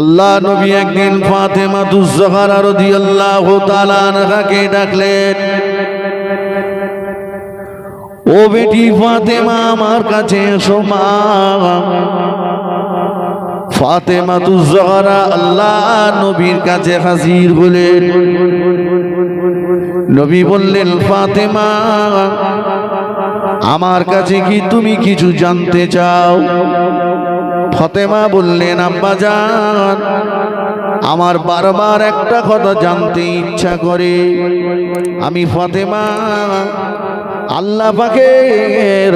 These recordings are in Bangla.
আল্লাহ নবী একদিন ফাতেমা দুজাহারা রাদিয়াল্লাহু তাআলা আনহাকে ডাকলেন, ও বেটি ফাতেমা, আমার কাছে এসো মা। ফাতেমা তুজাহারা আল্লাহ নবীর কাছে হাজির হলেন। নবী বললেন, ফাতেমা, আমার কাছে কি তুমি কিছু জানতে চাও? ফতেমা বললেন আব্বা জান, আমার বারবার একটা কথা জানতে ইচ্ছা করে। আমি ফতেমা, আল্লাহ পাকের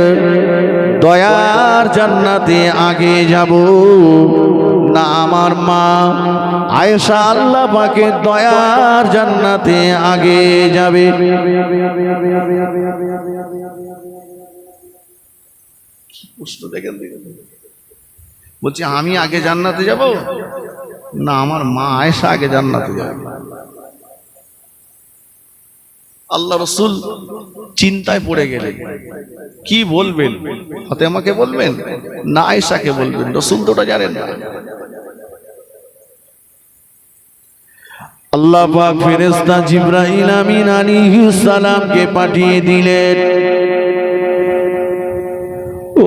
দয়ার জান্নাতে আগে যাব। না, আমার মা আয়েশা আল্লাহ পাকের দয়ার জান্নাতে আগে যাবে। প্রশ্ন দেখেন। বলছি, আমি আগে জান্নাতে যাব? না, আমার মা আয়েশা আগে জান্নাতে যাবে। আল্লাহ রসুল চিন্তায় পড়ে গেলেন। কি বলবেন? হতে আমাকে বলবেন না আয়েশাকে বলবেন? রসুল তোটা জানেন না। আল্লাহ পাক ফেরেশতা জিব্রাইল আমিন আলাইহিস সালামকে পাঠিয়ে দিলেন।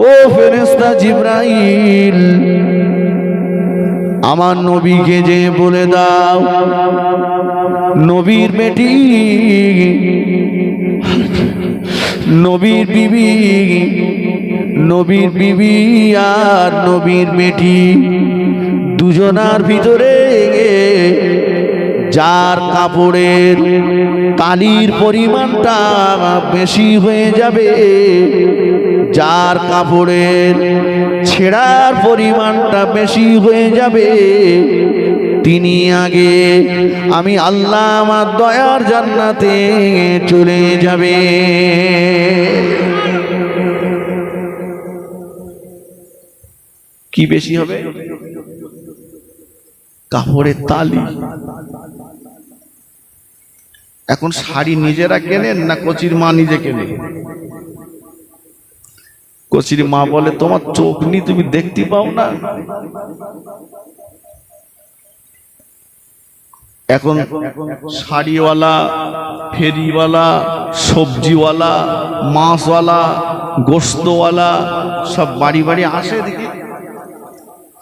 ও ফেরেশতা জিব্রাইল, আমার নবীকে যে বলে দাও, নবীর বেটি, নবীর বিবি নবীর বিবি আর নবীর বেটি দুজনার ভিতরে যার কাপড়ের কালির পরিমাণটা বেশি হয়ে যাবে যার কাপড়ের ছেঁড়ার পরিমাণটা বেশি হয়ে যাবে, তিনি আগে আমি আল্লাহ আমার দয়ার জান্নাতে চলে যাবে। কি বেশি হবে? কাপড়ের তালি। এখন শাড়ি নিজেরা কেনেন না কচির মা নিজে কেনে? কচির মা বলে, তোমার চোখ নি তুমি দেখতে পাও না। এখন শাড়িওয়ালা, ফেরিওয়ালা, সবজিওয়ালা, মাছওয়ালা, গোস্তওয়ালা, সব বাড়ি বাড়ি আসে দেখি।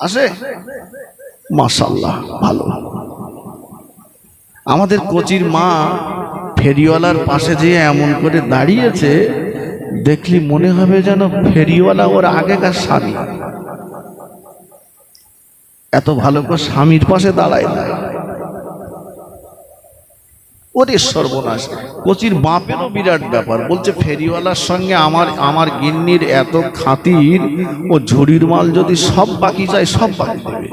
আসে? মাশাল্লাহ ভালো। আমাদের কচির মা ফেরিওয়ালার পাশে যেয়ে এমন করে দাঁড়িয়েছে দেখলি মনে হবে যেন ফেরিওয়ালা ওর আগেকার স্বামী। এত ভালো করে স্বামীর পাশে দাঁড়ায় না। ওদের সর্বনাশ, কোচির বাপেরও বিরাট ব্যাপার। বলছে, ফেরিওয়ালার সঙ্গে আমার আমার গিন্নির এত খাতির, ও ঝুড়ির মাল যদি সব বাকি যায় সব বাকি দেবে।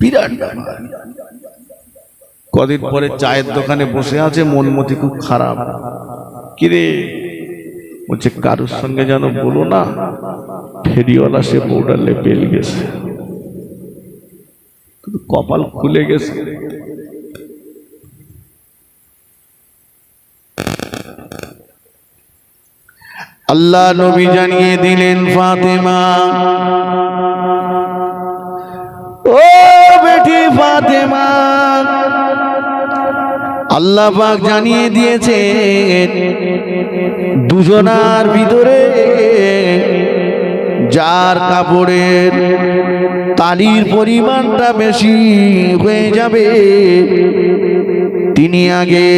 বিরাট ব্যাপার। কদিন পরে চায়ের দোকানে বসে আছে মনমতি খুব খারাপ। কিরে? বলছে, কারোর সঙ্গে যেন বলো না, ফেরিওয়ালা সে বউডার লেপেল গেছে। কপাল খুলে গেছে। আল্লাহ নবী জানিয়ে দিলেন, ফাতেমা। ও বেটি ফাতেমা আল্লাহ পাক জানিয়ে দিয়েছে দুজনার ভিতরে যার কাপড়ের তালির পরিমাণটা বেশি হয়ে যাবে, তিনি আগে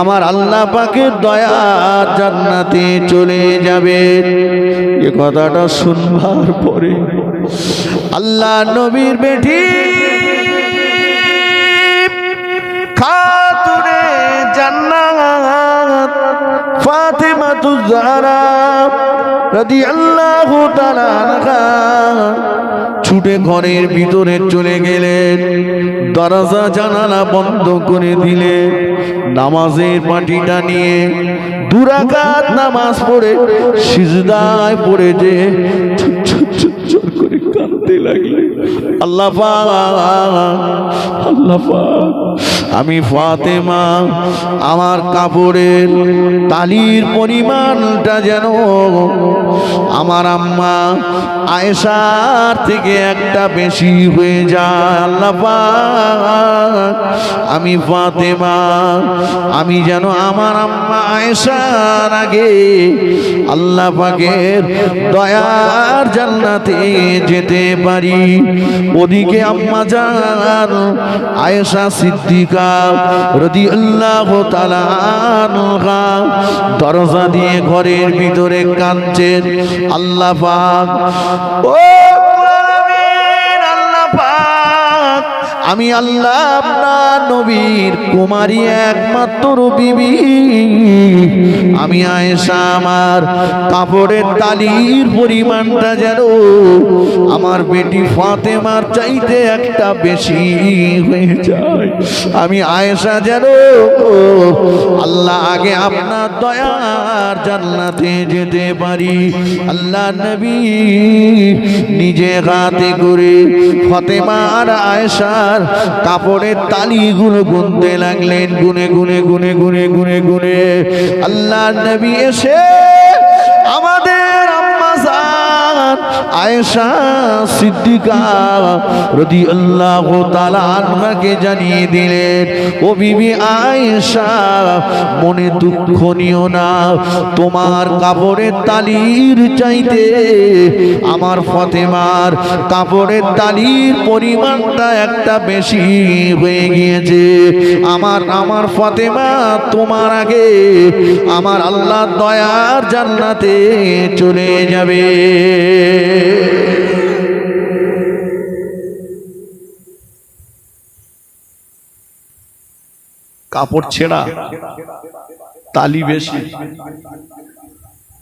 আমার আল্লাহ পাকের দয়া জান্নাতে চলে যাবে। এ কথাটা শুনবার পরে আল্লাহ নবীর বেটি খাতুনে ফাতেমা তুজারা তাআলা আনহা ছুটে ঘরের ভিতরে চলে গেলেন দরজা জানালা বন্ধ করে দিলে নামাজের পাটিটা নিয়ে দুরাকাত নামাজ পড়ে সিজদায় পড়ে যে আল্লাহ আল্লাহ আমি ফাতেমা আমার কাপড়ের তালির পরিমাণটা যেন আমার আম্মা আয়েশার থেকে একটা বেশি হয়ে আল্লাহ পাক, আমি ফাতেমা আমি যেন আমার আম্মা আয়েশার আগে আল্লাহ পাকের দয়ার জান্নাতে যেতে পারি। ওদিকে আম্মা যান আয়েশা সিদ্দিকা রাদিয়াল্লাহু তাআলা আনহা দরজা দিয়ে ঘরের ভিতরে কাঁদছেন আল্লাহ ও আমি আল্লাহ আপনার নবীর কুমারী একমাত্র বিবি। আমি আয়েশা আমার কাপড়ের তালির পরিমাণটা যেন আমার বেটি ফাতেমার চাইতে একটা বেশি হয়ে যায়। আমি আয়েশা যেন আল্লাহ আগে আপনার দয়ার জান্নাতে যেতে পারি। আল্লাহ নবী নিজে হাতে করে ফতেমা আর আয়েশার কাপড়ের তালিগুলো গুনতে লাগলেন গুনে গুনে গুনে গুনে গুনে গুনে। আল্লাহ নবী এসে আমাদের আয়েশা সিদ্দিকা রাদিয়াল্লাহু তাআলা আনহাকে জানিয়ে দিলেন, ও বিবি আয়েশা, মনে দুঃখ নিও না। তোমার কাপড়ের তালির চাইতে আমার ফতেমার কাপড়ের তালির পরিমাণটা একটা বেশি হয়ে গিয়েছে। আমার আমার ফতেমা, তোমার আগে আমার আল্লাহ দয়ার জান্নাতে চলে যাবে। কাপড় ছেঁড়া, তালি বেশি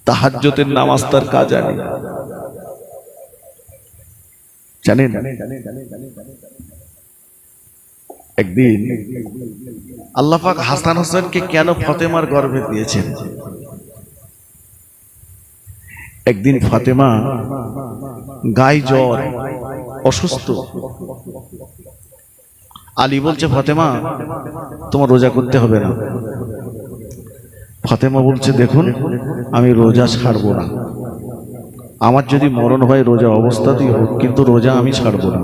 তাহাজ্জতের নামাজ তার কাজ আনে জানেন? একদিন আল্লাহ পাক হাসান হোসেনকে কেন ফতেমার গর্ভে দিয়েছেন? একদিন ফাতেমা গায়ে জ্বর, অসুস্থ। আলী বলছে, ফাতেমা, তোমার রোজা করতে হবে না। ফাতেমা বলছে, দেখুন, আমি রোজা ছাড়বো না। আমার যদি মরণ হয় রোজা অবস্থাতেই হোক, কিন্তু রোজা আমি ছাড়বো না।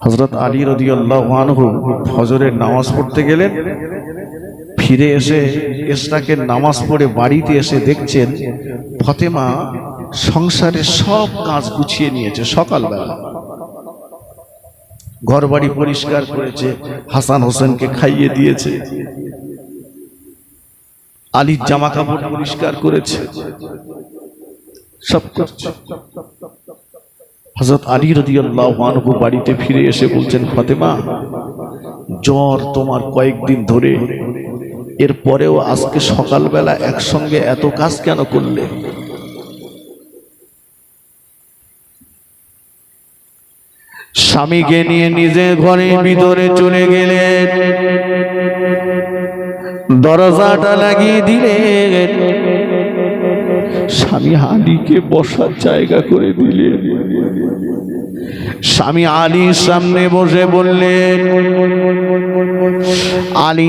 হজরত আলী রদি আল্লাহ হজরের নামাজ পড়তে গেলেন। ফিরে এসে এসরাকে নামাজ পড়ে বাড়িতে এসে দেখছেন, ফতেমা সংসারের সব কাজ গুছিয়ে নিয়েছে সকালবেলা। ঘর বাড়ি পরিষ্কার করেছে, হাসান হোসেনকে খাইয়ে দিয়েছে। আলীর জামা কাপড় পরিষ্কার করেছে। সব করছে। হজরত আলী রদিয়াল্লাহু আনহু বাড়িতে ফিরে এসে বলছেন, ফাতেমা, জ্বর তোমার কয়েকদিন ধরে। এরপরেও আজকে সকালবেলা একসঙ্গে এত কাজ কেন করলে? স্বামীকে নিয়ে নিজের ঘরের ভিতরে চলে গেলেন। দরজাটা লাগিয়ে দিলেন। স্বামী আলীকে বসার জায়গা করে দিলেন। স্বামী আলীর সামনে বসে বললেন আলী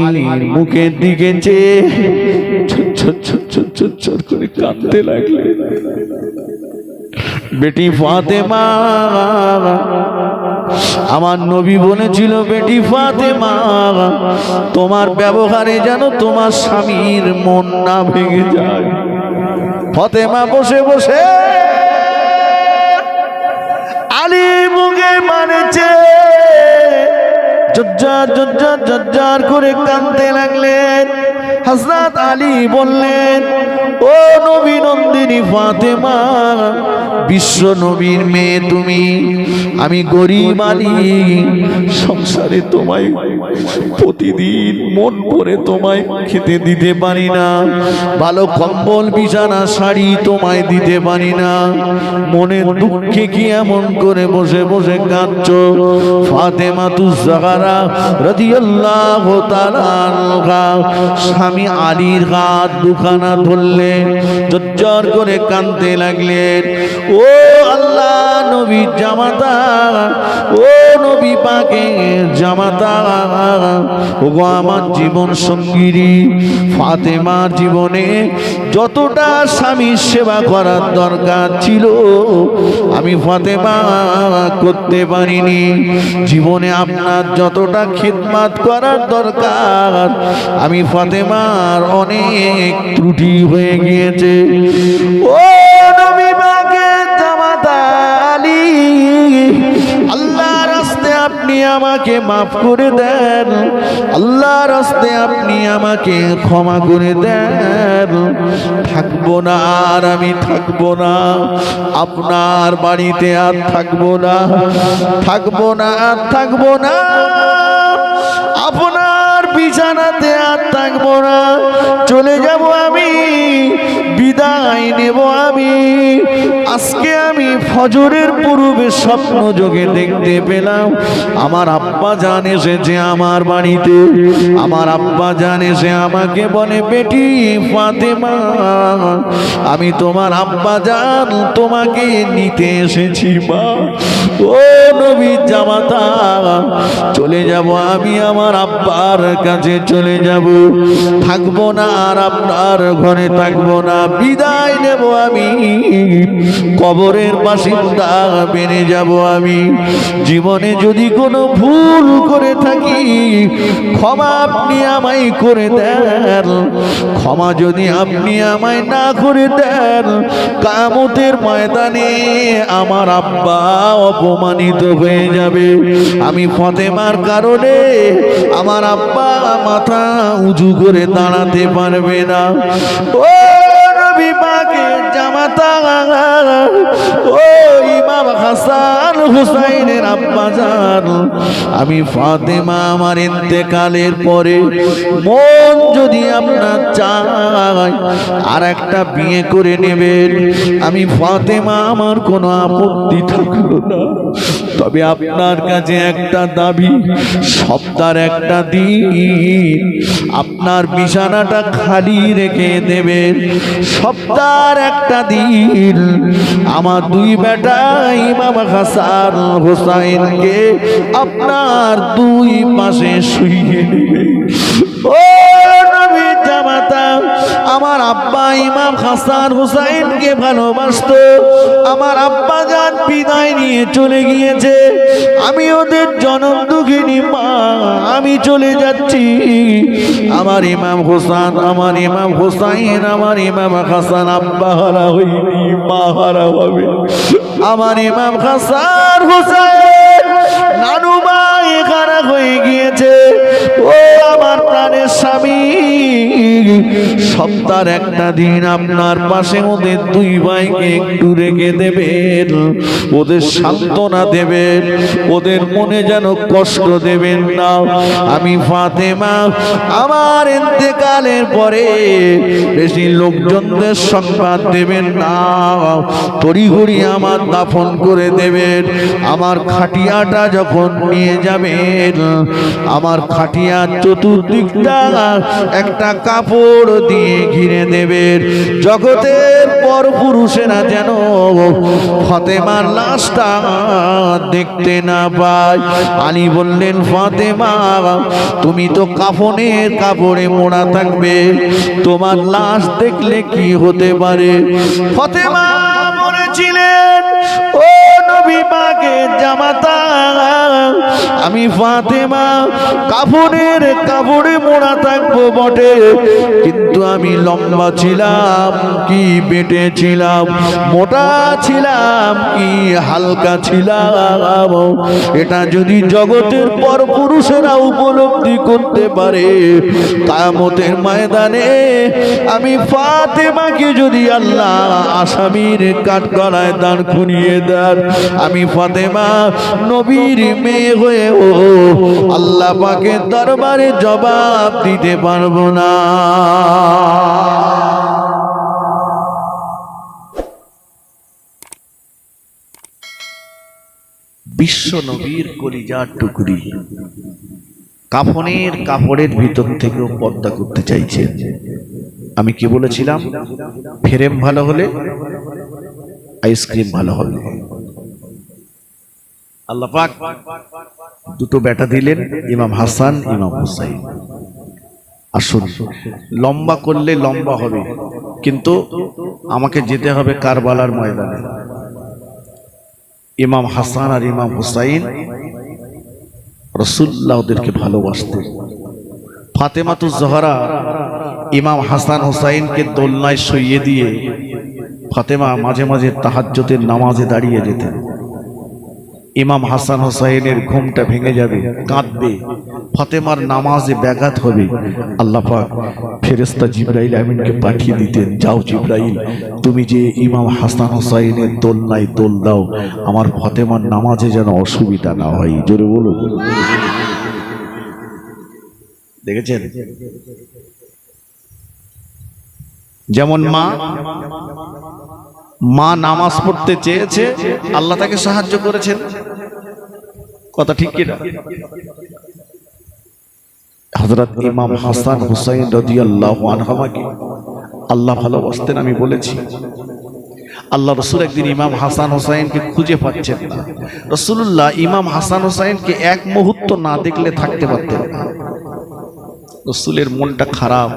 মুখের দিকে চেয়ে করে কাঁদতে লাগলেন বেটি ফাতেমা, আমার নবী বলেছিল, বেটি ফাতেমা, তোমার ব্যবহারে যেন তোমার স্বামীর মন না ভেঙে যায়। ফতেমা বসে বসে আলী মুখে মানেছে। জজ্জার জজ্জার জজ্জার করে কাঁদতে লাগলেন। হজরত আলী বললেন ও নবী নন্দিনী ফাতেমা, বিশ্ব নবীর মেয়ে তুমি। আমি গরিব আলী, সংসারে তোমায় প্রতিদিন মন করে তোমায় খেতে দিতে পারি না। ভালো কম্বল, বিছানা, শাড়ি তোমায় দিতে পারি না। মনে দুঃখে কি এমন করে বসে বসে কাঁদছ? ফাতেমা তু জাগারা রাদিয়াল্লাহু আনহা, স্বামী আলীর হাত দুখানা জজ্জর করে কাঁদতে লাগলেন। ও আল্লাহ নবী জামাতা ও নবী পাকে আমার জীবন সঙ্গিনী, ফাতেমার জীবনে যতটা স্বামীর সেবা করার দরকার ছিল, আমি ফাতেমা করতে পারিনি। জীবনে আপনার যতটা খিদমাত করার দরকার, আমি ফাতেমার অনেক ত্রুটি হয়ে গিয়েছে। ও আমাকে মাফ করে দেন। আল্লাহ রাস্তে আপনি আমাকে ক্ষমা করে দেন। থাকব না আর আমি থাকব না। আপনার বাড়িতে আর থাকব না। থাকব না আর থাকব না। আপনার বিছানাতে আর থাকব না। চলে যাব আমি বিদায় নেব আমি। আজকে আমি ফজরের পূর্বে স্বপ্ন যোগে দেখতে পেলাম। আমার আব্বা জান এসেছে আমার বাড়িতে। আমার আব্বা জান এসে আমাকে বলে, বেটি ফাতেমা, আমি তোমার আব্বা জান তোমাকে নিতে এসেছি, মা। ও নবী জামাতা, চলে যাব আমি আমার আব্বার কাছে, চলে যাব। থাকব না আর আপনার ঘরে থাকব না বিদায় নেব আমি। কবরের বাসিন্দা বেড়ে যাব আমি। জীবনে যদি কোনো ভুল করে থাকি, ক্ষমা আপনি আমায় করে দেন। ক্ষমা যদি আপনি আমায় না করে দেন, কামতের ময়দানে আমার আব্বা অপমানিত হয়ে যাবে। আমি ফতেমার কারণে আমার আব্বা মাথা উঁচু করে দাঁড়াতে পারবে না। ও জামাতা ও ইমাম হাসান হুসাইনের আব্বা জান। আমি ফাতেমা আমার ইন্তেকালের পরে মন যদি আপনার চায় আর একটা বিয়ে করে নেবেন। আমি ফাতেমা আমার কোনো আপত্তি থাকল না। তবে আপনার কাছে একটা দাবি, সপ্তাহের একটা দিন। আপনার বিছানাটা খালি রেখে দেবেন। সপ্তাহের একটা দিন আমার দুই বেটা ইমাম হাসান হোসাইনকে আপনার দুই পাশে শুয়ে ও আব্বা ইমাম হাসান হুসাইনকে ভালোবাসতো। আমার আব্বা যান বিদায় নিয়ে চলে গিয়েছে। আমি ওদের জনম দুঃখিনী মা, আমি চলে যাচ্ছি। আমার ইমাম হোসান, আমার ইমাম হোসাইন, আমার ইমাম হাসান আব্বা হারা হইনি, মা হারা হবে। আমার ইমাম হাসান হোসাইন নানু মা খারাপ হয়ে গিয়েছে। ও আমার প্রাণের স্বামী। সপ্তাহের একটা দিন আপনার পাশে ওদের দুই ভাইকে একটু রেখে দেবেন। ওদের সান্ত্বনা দেবেন। ওদের মনে যেন কষ্ট দেবেন না। আমি ফাতেমা, আমার ইন্তেকালের পরে বেশি লোকজনদের সংবাদ দেবেন না। তড়িঘড়ি আমার দাফন করে দেবেন। আমার খাটিয়াটা যখন নিয়ে যাবেন, আমার খাটিয়ার চতুর্দিকটা একটা কাপড় দিয়ে ঘিরে দেবেন। জগতের পর পুরুষেরা যেন ফতেমার লাশটা দেখতে না পায়। আলী বললেন, ফাতেমা, তুমি তো কাফনের কাপড়ে মোড়া থাকবে। তোমার লাশ দেখলে কি হতে পারে? ফতেমা বলেছিলেন, ও নবী পাকে জামাতা, আমি ফাতেমা কাপড়ের কাপড়ে মোড়া থাকব বটে, কিন্তু আমি লম্বা ছিলাম কি বেটে ছিলাম, মোটা ছিলাম কি হালকা ছিলাম, এটা যদি জগতের পর পুরুষেরা উপলব্ধি করতে পারে কামতের ময়দানে আমি ফাতেমাকে যদি আল্লাহ আসামির কাঠ গলায় দাঁড় খুনিয়ে দেন। আমি ফাতেমা নবীর মেয়ে হয়ে ও আল্লাহ পাকে দরবারে জবাব দিতে পারব না। বিশ্ব নবীর কলিজার টুকরি কাফনের কাপড়ের ভিতর থেকেও পর্দা করতে চাইছে। আমি কি বলেছিলাম? ফেরেম ভালো হলে আইসক্রিম ভালো হবে। আল্লাহ পাক দুটো বেটা দিলেন ইমাম হাসান ইমাম হুসাইন। আসুন লম্বা করলে লম্বা হবে কিন্তু আমাকে যেতে হবে কারবালার ময়দানে। ইমাম হাসান আর ইমাম হুসাইন রসুল্লাহ ওদেরকে ভালোবাসতেন। ফাতেমাতু জহরা ইমাম হাসান হুসাইনকে দোলনায় সইয়ে দিয়ে ফাতেমা মাঝে মাঝে তাহাজ্জতের নামাজে দাঁড়িয়ে যেতেন। ইমাম হাসান হোসাইনের ঘুমটা ভেঙে যাবে, কাঁদবে। ফাতেমার নামাজে ব্যাঘাত হবে। আল্লাহ পাক ফেরেস্তা জিব্রাইল আমিনকে পাঠিয়ে দিতেন, যাও জিব্রাইল, তুমি যে ইমাম হাসান হোসাইনের দোলনায় দোল দাও, আমার ফাতেমার নামাজে যেন অসুবিধা না হয়। জোরে বলুন। দেখেছেন? যেমন মা মা নামাজ পড়তে চেয়েছে, আল্লাহ তাকে সাহায্য করেছেন। কথা ঠিক কিনা? হজরত ইমাম হাসান হুসাইন রাদিয়াল্লাহু আনহুমাকে আল্লাহ ভালোবাসতেন আমি বলেছি। আল্লাহ রসুল একদিন ইমাম হাসান হোসাইনকে খুঁজে পাচ্ছেন না। রসুল্লাহ ইমাম হাসান হোসাইনকে এক মুহূর্ত না দেখলে থাকতে পারতেন না। রসুলের মনটা খারাপ।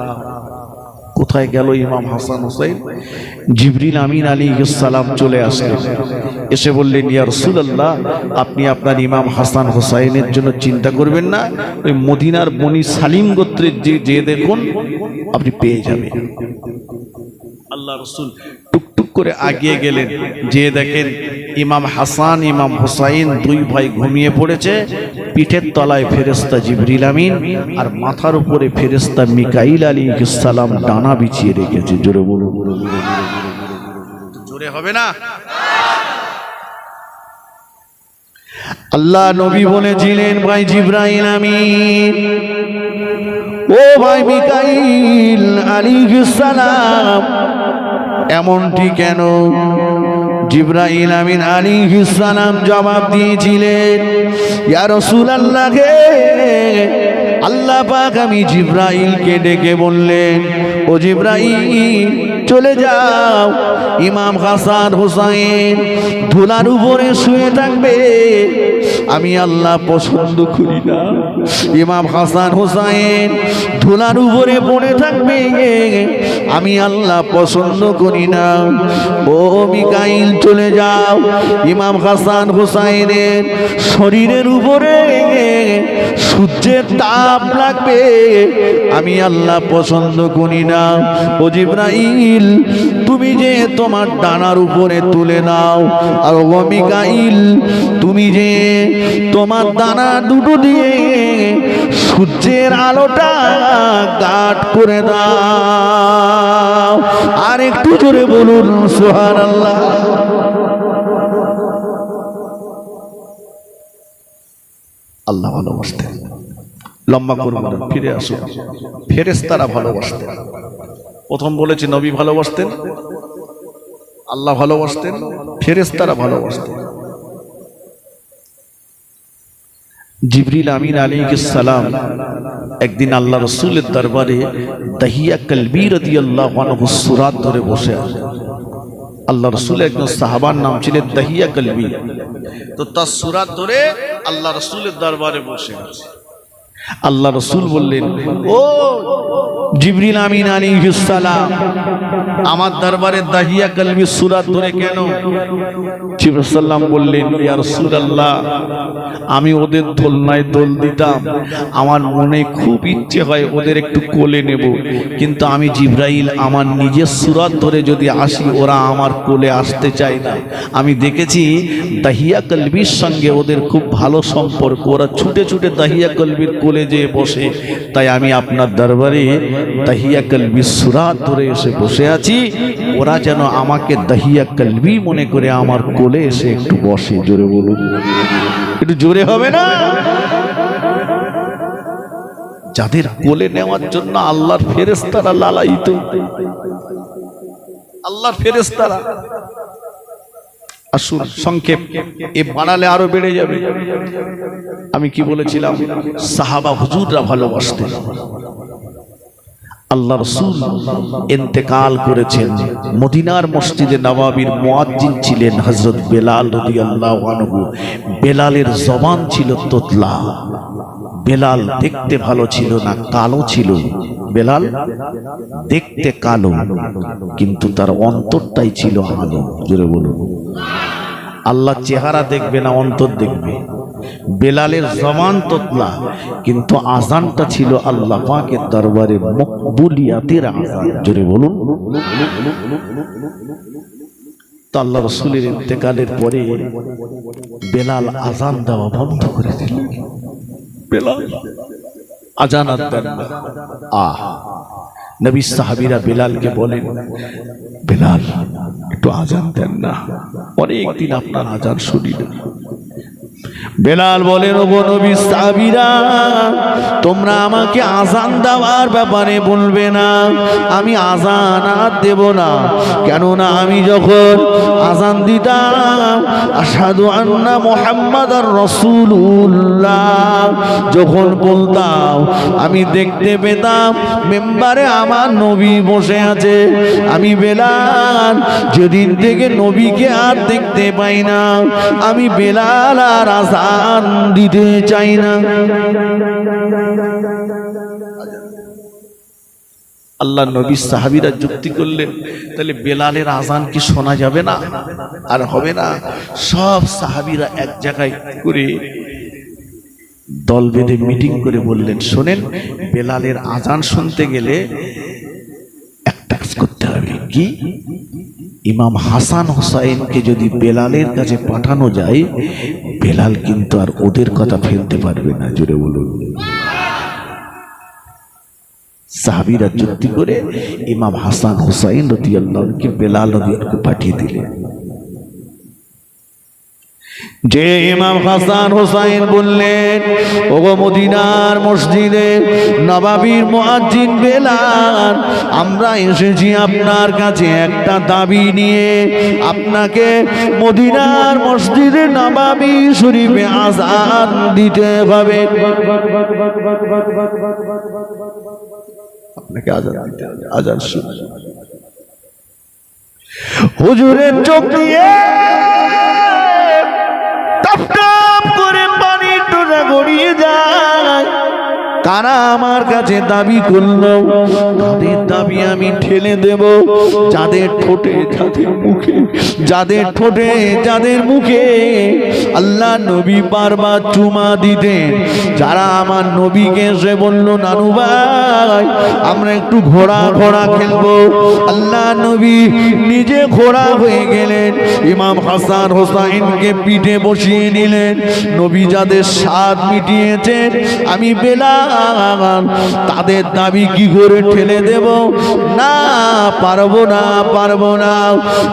কোথায় গেল ইমাম হাসান হোসেন জিবরিল আমিন আলী সালাম চলে আসলেন এসে বললেন, ইয়া রসুলাল্লাহ, আপনি আপনার ইমাম হাসান হোসাইনের জন্য চিন্তা করবেন না। ওই মদিনার বনি সালিম গোত্রের যে যে দেখুন, আপনি পেয়ে যাবেন। আল্লাহ রসুল টুকটুক করে আগিয়ে গেলেন। যে দেখেন ইমাম হাসান, ইমাম হুসাইন দুই ভাই ঘুমিয়ে পড়েছে, পিঠের তলায় ফেরেস্তা জিবরিল আমিন আর মাথার উপরে ফেরেস্তা মিকাইল আলী সালাম ডানা বিছিয়ে রেখেছে। জোরে বলুন। জোরে হবে না? আল্লাহ নবী বলেছিলেন, ভাই জিব্রাইল আমিন, ও ভাই মিকাইল আলী সালাম এমনটি কেন? জিব্রাহিল আমিন আলী হিসালাম জবাব দিয়েছিলেন, ইয়া রসুল আল্লাহকে আল্লাহ পাক আমি জিব্রাহিলকে ডেকে বললেন, ও জিব্রাইল চলে যাও। ইমাম হাসান হোসাইন ধুলার উপরে শুয়ে থাকবে। আমি আল্লাহ পছন্দ করি না। ইমাম হাসান হোসাইন ধুলার উপরে পড়ে থাকবে। আমি আল্লাহ পছন্দ করি না। ও মিকাইল চলে যাও। ইমাম হাসান হোসাইনের শরীরের উপরে সূর্যের তাপ লাগবে। আমি আল্লাহ পছন্দ করি না। ও জিব্রাইল তুমি যে তোমার ডানার উপরে তুলে নাও। আর ও মিকাইল, তুমি যে তোমার দানা দুটো দিয়ে সূর্যের আলোটা গাট করে দাও। আর একটু জোরে বলুন সোহান আল্লাহ আল্লাহ ভালোবাসতেন। লম্বা করব না ফিরে আসুন। ফেরেস্তারা ভালোবাসতেন। প্রথম বলেছি নবী ভালোবাসতেন, আল্লাহ ভালোবাসতেন ফেরেস্তারা ভালোবাসতেন। জিবরিল আমিন সালাম একদিন আল্লাহ রসুলের দরবারে দাহিয়া কলবি সুরাত ধরে বসে আছে আল্লাহ রসুল একজন সাহাবার নাম ছিলেন দাহিয়া কলবি। তো তার সুরাত ধরে আল্লাহ রসুলের দরবারে বসে আছে আল্লাহ রসুল বললেন, ও জিবরিল আমিন আলী সালাম, আমার দরবারে দাহিয়া কলবি সুরাত ধরে কেন? জিবরাল্লাম বললেন, ইয়া রাসূলুল্লাহ, আমি ওদের দোলনায় দোল দিতাম। আমার মনে খুব ইচ্ছে হয় ওদের একটু কোলে নেব। কিন্তু আমি জিব্রাইল, আমার নিজের সুরাত ধরে যদি আসি, ওরা আমার কোলে আসতে চায় না। আমি দেখেছি দাহিয়া কলবির সঙ্গে ওদের খুব ভালো সম্পর্ক। ওরা ছুটে ছুটে দাহিয়া কলবির কোলে যেয়ে বসে। তাই আমি আপনার দরবারে দাহিয়া কলবির সুরাত ধরে এসে বসে আছি। ওরা যেন আমাকে দাহিয়া কলবি মনে করে আমার কোলে এসে একটু বসে, জোরে বলুন। একটু জোরে হবে না? যাদের কোলে নেওয়ার জন্য আল্লাহর ফেরেস্তারা লালায়িত। আল্লাহর ফেরেস্তারা আসুন, সংক্ষেপ। এ বাড়ালে আরও বেড়ে যাবে। আমি কি বলেছিলাম? সাহাবা হুজুররা ভালোবাসতেন। আল্লাহ রসুল ইন্তেকাল করেছেন। মদিনার মসজিদে নবাবির মুয়াজ্জিন ছিলেন হজরত বেলাল রাদিয়াল্লাহু আল্লাহ বেলালের জবান ছিল তোতলা। বেলাল দেখতে ভালো ছিল না, কালো ছিল। বেলাল দেখতে কালো, কিন্তু তার অন্তরটাই ছিল আলো। জোরে বলুন। আল্লাহ চেহারা দেখবে না, অন্তর দেখবে? বেলালের জমান তোতলা কিন্তু আজানটা ছিল আল্লাহ পাকের দরবারে মকবুলিয়াতের আজান। জোরে বলুন। তো আল্লাহ রসুলের ইন্তেকালের পরে বেলাল আজান দেওয়া বন্ধ করে দিল। বেলাল? আজান আর দেন না। আহ নবী সাহাবিরা বেলালকে বলেন বেলাল একটু আজান দেন না। অনেকদিন আপনার আজান শুনি না বেলাল বলেন ও নবী সাহাবীরা, তোমরা আমাকে আজান দেওয়ার ব্যাপারে বলবে না। আমি আজান আর দেব না। কেননা আমি যখন আজান দিতাম আসাদু আন্না মোহাম্মদ আর রসুল্লাহ যখন বলতাম, আমি দেখতে পেতাম মেম্বারে আমার নবী বসে আছে। আমি বেলাল, যেদিন থেকে নবীকে আর দেখতে পাই না। আমি বেলাল আর আসান দিতে চাই না। আল্লাহ নবী সাহাবিরা যুক্তি করলেন, তাহলে বেলালের আজান কি শোনা যাবে না? আর হবে না। সব সাহাবিরা এক জায়গায় করে দল বেঁধে মিটিং করে বললেন, শোনেন, বেলালের আজান শুনতে গেলে একটা করতে হবে। কি? ইমাম হাসান হোসাইনকে যদি বেলালের কাছে পাঠানো যায়, বেলাল কিন্তু আর ওদের কথা ফেলতে পারবে না জুড়ে বলুন। সাহাবিরা যুক্তি করে ইমাম হাসান হোসাইন রতিয়াল্লাহকে বেলাল রতিয়ালকে পাঠিয়ে দিলেন। যে ইমাম হাসান হোসাইন বললেন, ওগো মদিনার মসজিদে নবাবির মুয়াজ্জিন বেলাল, আমরা এসেছি আপনার কাছে একটা দাবি নিয়ে। আপনাকে মদিনার মসজিদে নবাবি শরীফে আজান দিতে হবে। আপনাকে আজান দিতে হবে আজান হুজুরের চোখ দিয়ে টপ টপ করে পানি টোনা গড়িয়ে যায়। কারা আমার কাছে দাবি করল? তাদের দাবি আমি ঠেলে দেব, যাদের ঠোঁটে, যাদের মুখে, যাদের ঠোঁটে, যাদের মুখে আল্লাহ নবী বারবার চুমা দিতেন। যারা আমার নবীকে এসে বলল, নানু ভাই, আমরা একটু ঘোড়া ঘোড়া খেলব। আল্লাহ নবী নিজে ঘোড়া হয়ে গেলেন। ইমাম হাসান হোসাইনকে পিঠে বসিয়ে নিলেন। নবী যাদের স্বাদ মিটিয়েছেন, আমি বেলাল তাদের দাবি কি করে ঠেলে দেব? না, পারব না পারব না।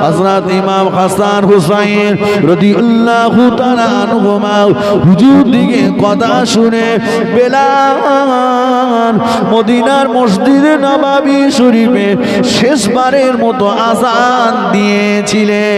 হযরত ইমাম হাসান হুসাইন রাদিয়াল্লাহু তাআলা আনহুমা হুজুর দিকে কথা শুনে বেলাল মদিনার মসজিদে নবাবী শরীফে শেষবারের মতো আজান দিয়েছিলেন।